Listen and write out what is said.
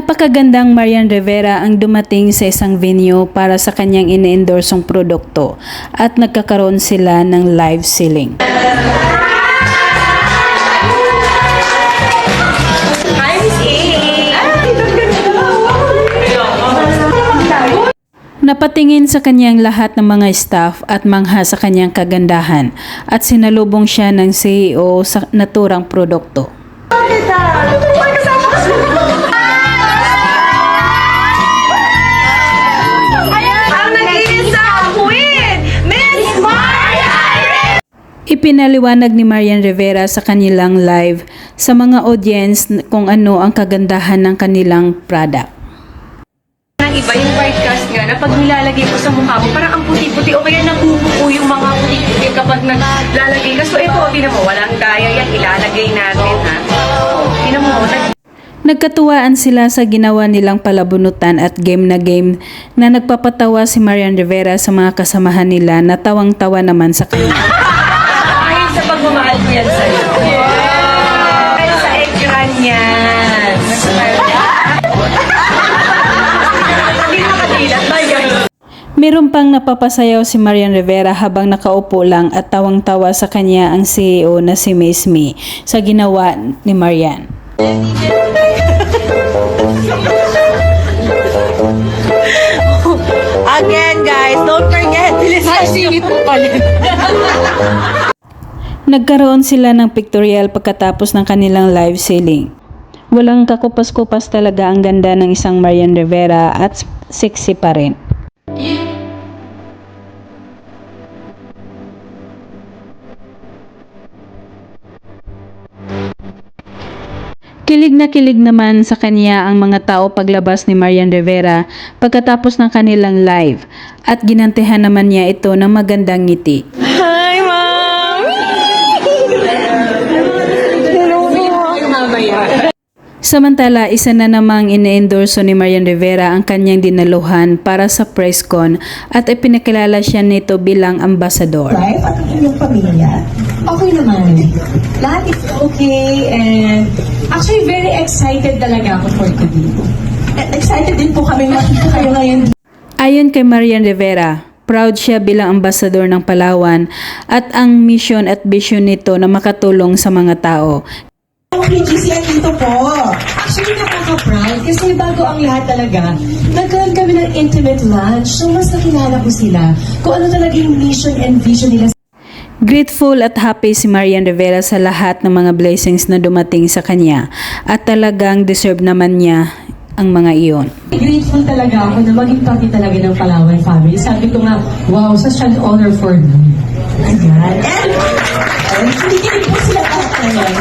Napakagandang Marian Rivera ang dumating sa isang venue para sa kanyang ine-endorsong produkto at nagkakaroon sila ng live selling. Napatingin sa kanyang lahat ng mga staff at mangha sa kanyang kagandahan at sinalubong siya ng CEO sa naturang produkto. Ang Ipinaliwanag ni Marian Rivera sa kanilang live sa mga audience kung ano ang kagandahan ng kanilang product. Ang iba yung white cast nga na pag nilalagay ko sa mukha mo, parang ang puti-puti o kaya nabubuo yung mga puti-puti kapag naglalagay ka. So ito, tinan mo, walang daya yan, ilalagay natin ha. Tinan mo, nag Nagkatuwaan sila sa ginawa nilang palabunutan at game na game na nagpapatawa si Marian Rivera sa mga kasamahan nila na tawang-tawa naman sa kanya. Pagmamahal ko yan sa'yo. Dahil sa ekran yan. Meron pang napapasayaw si Marian Rivera habang nakaupo lang at tawang-tawa sa kanya ang CEO na si Miss Me sa ginawa ni Marian. Again, guys, don't forget, bilisan singit mo pala. Nagkaroon sila ng pictorial pagkatapos ng kanilang live selling. Walang kakupas-kupas talaga ang ganda ng isang Marian Rivera at sexy pa rin. Kilig na kilig naman sa kanya ang mga tao paglabas ni Marian Rivera pagkatapos ng kanilang live at ginantihan naman niya ito ng magandang ngiti. Samantala, isa na namang ine-endorso ni Marian Rivera ang kanyang dinaluhan para sa press con at ipinakilala siya nito bilang ambasador. life at ang inyong pamilya. Okay naman. Lahat is okay and actually very excited talaga ako for today. And excited din po kami makita kayo ngayon Ayon kay Marian Rivera, proud siya bilang ambasador ng Palawan at ang mission at vision nito na makatulong sa mga tao. PGC dito po. Actually, nakaka-proud kasi bago ang lahat talaga, nagkaroon kami ng intimate lunch. So, mas nakilala ko sila kung ano talaga yung mission and vision nila Grateful at happy si Marian Rivera sa lahat ng mga blessings na dumating sa kanya at talagang deserve naman niya ang mga iyon. Grateful talaga ako na maging parte talaga ng Palawan family. Sabi ko nga, wow, such an honor for me. Ayan. And, and hindi po sila tatay.